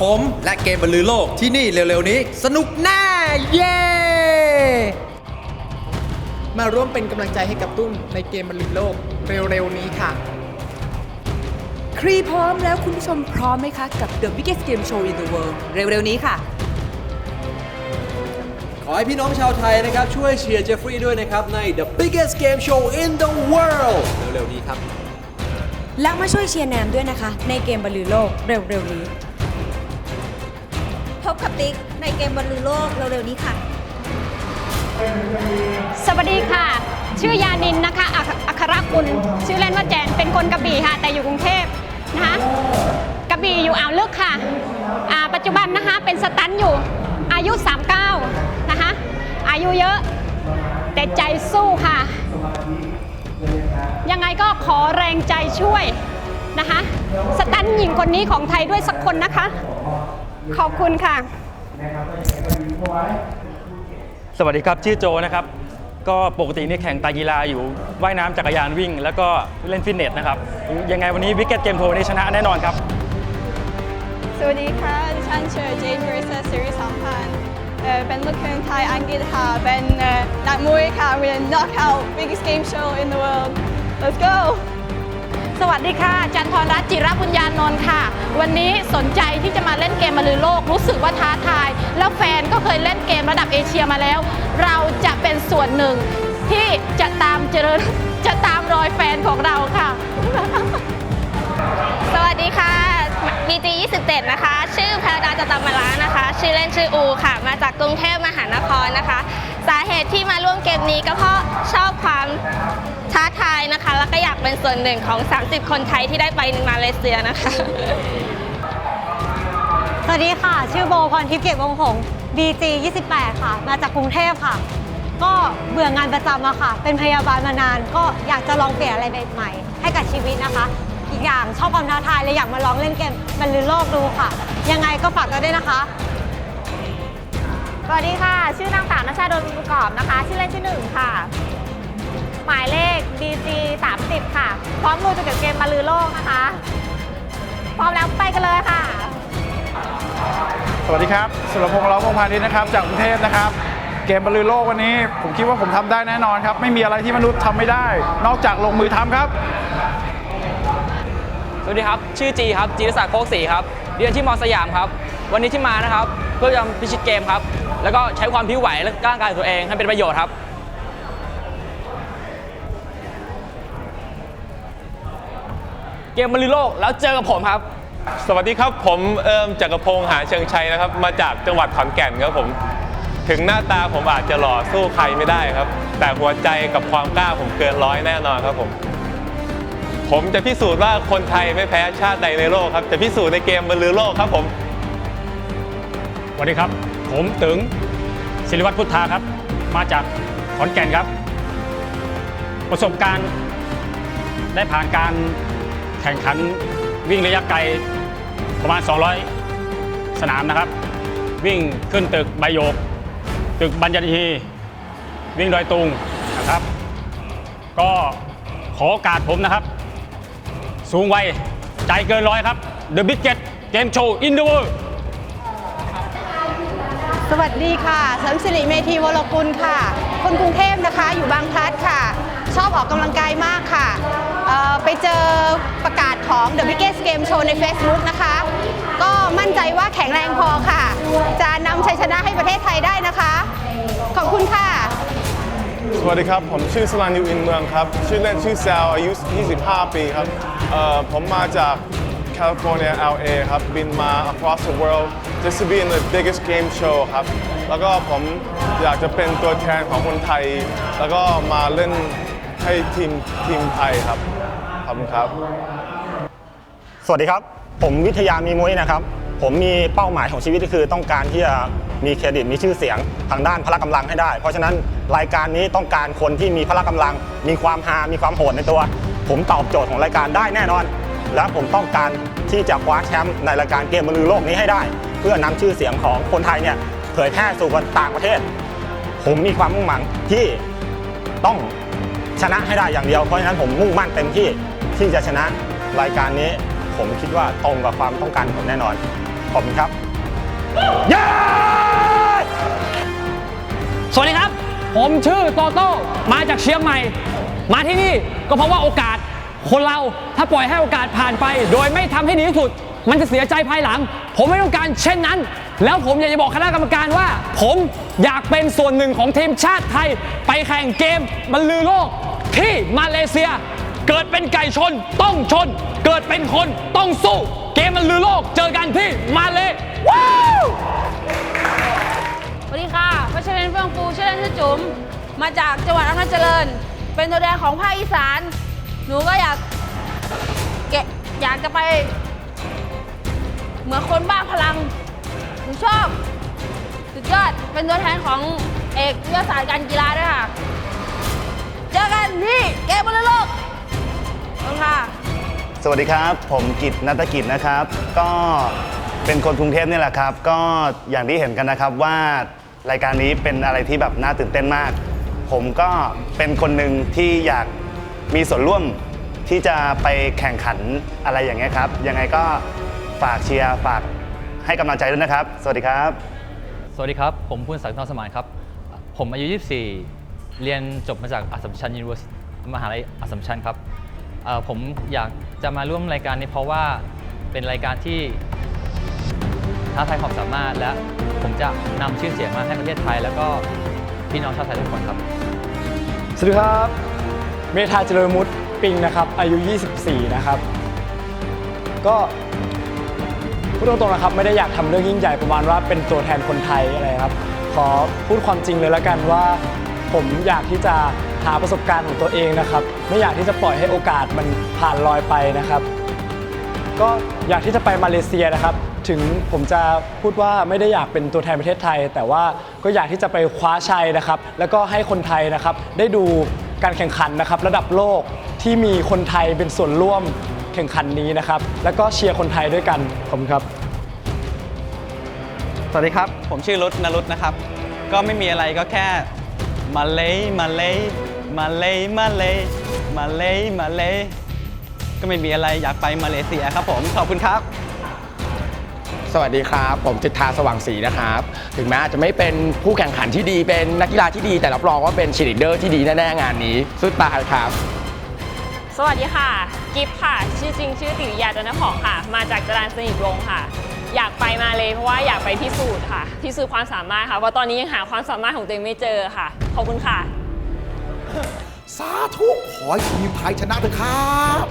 ผมและเกมบรรลือโลกที่นี่เร็วๆนี้ สนุกแน่ เย้ มาร่วมเป็นกำลังใจให้กับตุ้มในเกมบรรลือโลกเร็วๆนี้ค่ะ ครีพร้อมแล้วคุณผู้ชมพร้อมไหมคะ กับ The Biggest Game Show in the World เร็วๆนี้ค่ะ ขอให้พี่น้องชาวไทยนะครับ ช่วยเชียร์เจฟฟรีย์ด้วยนะครับ ใน The Biggest Game Show in the World เร็วๆนี้ครับ แล้วมาช่วยเชียร์แนมด้วยนะคะ ในเกมบรรลือโลกเร็วๆนี้ พบกับติ๊กในเกมบอลลูโลกเร็วๆนี้ค่ะ สวัสดีค่ะ ชื่อยานินนะคะอัคอัครกุลชื่อเล่นว่าแจนเป็นคนกระบี่ค่ะ แต่อยู่กรุงเทพนะคะกระบี่อยู่อ่าวลึกค่ะอ่าปัจจุบันนะคะเป็นสตันอยู่อายุ 39 นะคะอายุเยอะ แต่ใจสู้ค่ะ ยังไงก็ขอแรงใจช่วยนะคะ สตันหญิงคนนี้ของไทยด้วยสักคนนะคะ ขอบคุณค่ะ สวัสดีครับชื่อโจนะครับ ก็ปกตินี่แข่งไตรกีฬาอยู่ว่ายน้ำจักรยานวิ่ง แล้วก็เล่นฟิตเนสนะครับ ยังไงวันนี้วิกเก็ตเกมโทนี่ชนะแน่นอนครับ สวัสดีค่ะดิฉันชื่อเจนบริษัทสิริสัมพันธ์เอ่อเป็นลูกครึ่งไทยอังกฤษค่ะเป็นเอ่อนักมวยค่ะ We're gonna knock out biggest game show in the world let's go สวัสดีค่ะ จันทรรัตน์จิรบุญญานนท์ค่ะ วันนี้สนใจที่จะมาเล่นเกมมาลือโลก รู้สึกว่าท้าทาย แล้วแฟนก็เคยเล่นเกมระดับเอเชียมาแล้ว เราจะเป็นส่วนหนึ่งที่จะตามเจริญจะตามรอยแฟนของเราค่ะ สวัสดีค่ะ BG 27 นะคะ ชื่อพระดาจตามรานะคะ ชื่อเล่นชื่ออูค่ะ มาจากกรุงเทพมหานครนะคะ สาเหตุที่มาร่วมเกมนี้ก็เพราะชอบความ ท้าทายนะคะ แล้วก็อยากเป็นส่วนหนึ่งของ 30 คนไทยที่ได้ไปมาเลเซียนะคะ สวัสดีค่ะ ชื่อโบพรทิพย์เกียรติวงศ์หงส์ BG 28 ค่ะ มาจากกรุงเทพค่ะ ก็เบื่องานประจำอะค่ะ เป็นพยาบาลมานาน ก็อยากจะลองเปลี่ยนอะไรใหม่ๆให้กับชีวิตนะคะ อีกอย่างชอบความท้าทายเลยอยากมาลองเล่นเกมบรรลือโลกดูค่ะ ยังไงก็ฝากกันด้วยนะคะสวัสดีค่ะ ชื่อนางสาวนัชชาดลบุญประกอบนะคะ ชื่อเล่นชื่อหนึ่งค่ะ หมายเลข BG 30 ค่ะ พร้อมมือจะเก็บเกมมาลือโลกนะคะ พร้อมแล้วไปกันเลยค่ะ สวัสดีครับ สุรพงษ์ล้อมวงพาณิชย์นะครับ จากกรุงเทพนะครับ เกมบอลลูนโลกวันนี้ ผมคิดว่าผมทำได้แน่นอนครับ ไม่มีอะไรที่มนุษย์ทำไม่ได้ นอกจากลงมือทำครับ สวัสดีครับ ชื่อจีครับจีรศักดิ์โคกศรีครับ เรียนที่มอสยามครับ วันนี้ที่มานะครับ เพื่อจะพิชิตเกมครับ แล้วก็ใช้ความพิ้วไหวและร่างกายของตัวเองให้เป็นประโยชน์ครับ เกมบอลลูนโลกแล้วเจอกับผมครับ สวัสดีครับผมเอิมจักรพงษ์หาเชิงชัยนะครับ มาจากจังหวัดขอนแก่นครับผม ถึงหน้าตาผมอาจจะหล่อสู้ใครไม่ได้ครับ แต่หัวใจกับความกล้าผมเกินร้อยแน่นอนครับผม ผมจะพิสูจน์ว่าคนไทยไม่แพ้ชาติใดในโลกครับ จะพิสูจน์ในเกมบรรลือโลกครับผม สวัสดีครับ ผมตึงศิริวัตรพุทธาครับ มาจากขอนแก่นครับ ประสบการณ์ได้ผ่านการแข่งขันวิ่งระยะไกลประมาณ 200 สนามนะครับ วิ่งขึ้นตึกใบโยก ตึกบัญญัติีวิ่งดอยตุงนะครับ ก็ขอโอกาสผมนะครับ สูงวัยใจเกินร้อยครับ The Big Get Game Show in the World สวัสดีค่ะเสริมสิริเมธีวรกุลค่ะ คนกรุงเทพนะคะ อยู่บางพลัดค่ะ ชอบออกกำลังกายมากค่ะ เอ่อไปเจอประกาศของ The Biggest Game Show ใน Facebook นะคะ ก็มั่นใจว่าแข็งแรงพอค่ะ จะนำชัยชนะให้ประเทศไทยได้นะคะ ขอบคุณค่ะ สวัสดีครับ ผมชื่อสลานิวอินเมืองครับ ชื่อเล่นชื่อแซลอายุ 25 ปีครับเอ่อผมมาจากแคลิฟอร์เนีย LA ครับ บินมา across the world just to be in the biggest game show ครับ แล้วก็ผมอยากจะเป็นตัวแทนของคนไทย แล้วก็มาเล่นให้ทีมทีมไทยครับ ขอบคุณครับ สวัสดีครับ ผมวิทยามีมุ้ยนะครับ ผมมีเป้าหมายของชีวิตก็คือ ต้องการที่จะมีเครดิตมีชื่อเสียงทางด้านพละกำลังให้ได้ เพราะฉะนั้นรายการนี้ต้องการคนที่มีพละกำลัง มีความฮา มีความโหดในตัว ผมตอบโจทย์ของรายการได้แน่นอน และผมต้องการที่จะคว้าแชมป์ในรายการเกมบอโลกนี้ให้ได้ เพื่อนำชื่อเสียงของคนไทยเนี่ยเผยแพร่สู่ต่างประเทศ ผมมีความมุ่งมั่นที่ต้องชนะให้ได้อย่างเดียว เพราะฉะนั้นผมมุ่งมั่นเต็มที่ ที่จะชนะรายการนี้ ผมคิดว่าตรงกับความต้องการผมแน่นอน ขอบคุณครับสวัสดีครับ ผมชื่อโตโต้มาจากเชียงใหม่ มาที่นี่ก็เพราะว่าโอกาส คนเราถ้าปล่อยให้โอกาสผ่านไป โดยไม่ทำให้ดีที่สุด มันจะเสียใจภายหลัง ผมไม่ต้องการเช่นนั้น แล้วผมอยากจะบอกคณะกรรมการว่า ผมอยากเป็นส่วนหนึ่งของทีมชาติไทย ไปแข่งเกมบรรลือโลกที่มาเลเซีย เกิดเป็นไก่ชนต้องชน เกิดเป็นคนต้องสู้ เกมบรรลือโลกเจอกันที่มาเลว้าวสวัสดีค่ะพัชเรนเฟื่องฟูชื่อเล่นชื่อจุ๋ม มาจากจังหวัดอำนาจเจริญ เป็นตัวแทนของภาคอีสาน หนูก็อยากเกะอยากจะไป เหมือนคนบ้าพลัง หนูชอบ สุดยอด เป็นตัวแทนของเอกวิทยาศาสตร์การกีฬาด้วยค่ะ วัสดีครับ ผมกิตนัตกิจนะครับ ก็เป็นคนกรุงเทพนี่แหละครับ ก็อย่างที่เห็นกันนะครับว่ารายการนี้เป็นอะไรที่แบบน่าตื่นเต้นมาก ผมก็เป็นคนหนึ่งที่อยากมีส่วนร่วมที่จะไปแข่งขันอะไรอย่างเงี้ยครับ ยังไงก็ฝากเชียร์ฝากให้กำลังใจด้วยนะครับ สวัสดีครับ สวัสดีครับ ผมพูนศักดิ์ทองสมานครับ ผมอายุ 24 เรียนจบมาจากอัสสัมชัญยูนิเวอร์ซิมหาลัยอัสสัมชัญครับ ผมอยากจะมาร่วมรายการนี้เพราะว่าเป็นรายการที่ท้าทายความสามารถ และผมจะนำชื่อเสียงมาให้ประเทศไทย แล้วก็พี่น้องชาวไทยทุกคนครับ สวัสดีครับ เมธาเจริญมุตปิงนะครับ อายุ 24 นะครับ ก็พูดตรงๆนะครับ ไม่ได้อยากทำเรื่องยิ่งใหญ่ประมาณว่าเป็นตัวแทนคนไทยอะไรครับ ขอพูดความจริงเลยละกันว่า ผมอยากที่จะ หาประสบการณ์ของตัวเองนะครับ ไม่อยากที่จะปล่อยให้โอกาสมันผ่านลอยไปนะครับ ก็อยากที่จะไปมาเลเซียนะครับ ถึงผมจะพูดว่าไม่ได้อยากเป็นตัวแทนประเทศไทย แต่ว่าก็อยากที่จะไปคว้าชัยนะครับ แล้วก็ให้คนไทยนะครับ ได้ดูการแข่งขันนะครับระดับโลกที่มีคนไทยเป็นส่วนร่วมแข่งขันนี้นะครับ แล้วก็เชียร์คนไทยด้วยกันขอบคุณครับ สวัสดีครับ ผมชื่อรุตนรุตนะครับ ก็ไม่มีอะไรก็แค่มาเลยมาเลย มาเลยมาเลยมาเลยมาเลยก็ไม่มีอะไรอยากไปมาเลเซียครับผมขอบคุณครับสวัสดีครับ ผมจิตทาสว่างศรีนะครับ ถึงแม้อาจจะไม่เป็นผู้แข่งขันที่ดีเป็นนักกีฬาที่ดี แต่รับรองว่าเป็นชีลิเดอร์ที่ดีแน่ๆงานนี้สุดตายครับ สวัสดีค่ะ กิฟต์ค่ะ ชื่อจริงชื่อติวิยาจันทผองค่ะ มาจากจรัญสนิทวงศ์ค่ะ อยากไปมาเลยเพราะว่าอยากไปพิสูจน์ค่ะพิสูจน์ความสามารถค่ะเพราะตอนนี้ยังหาความสามารถของตัวเองไม่เจอค่ะขอบคุณค่ะ สาธุขอให้ทีมไทยชนะเถอะครับ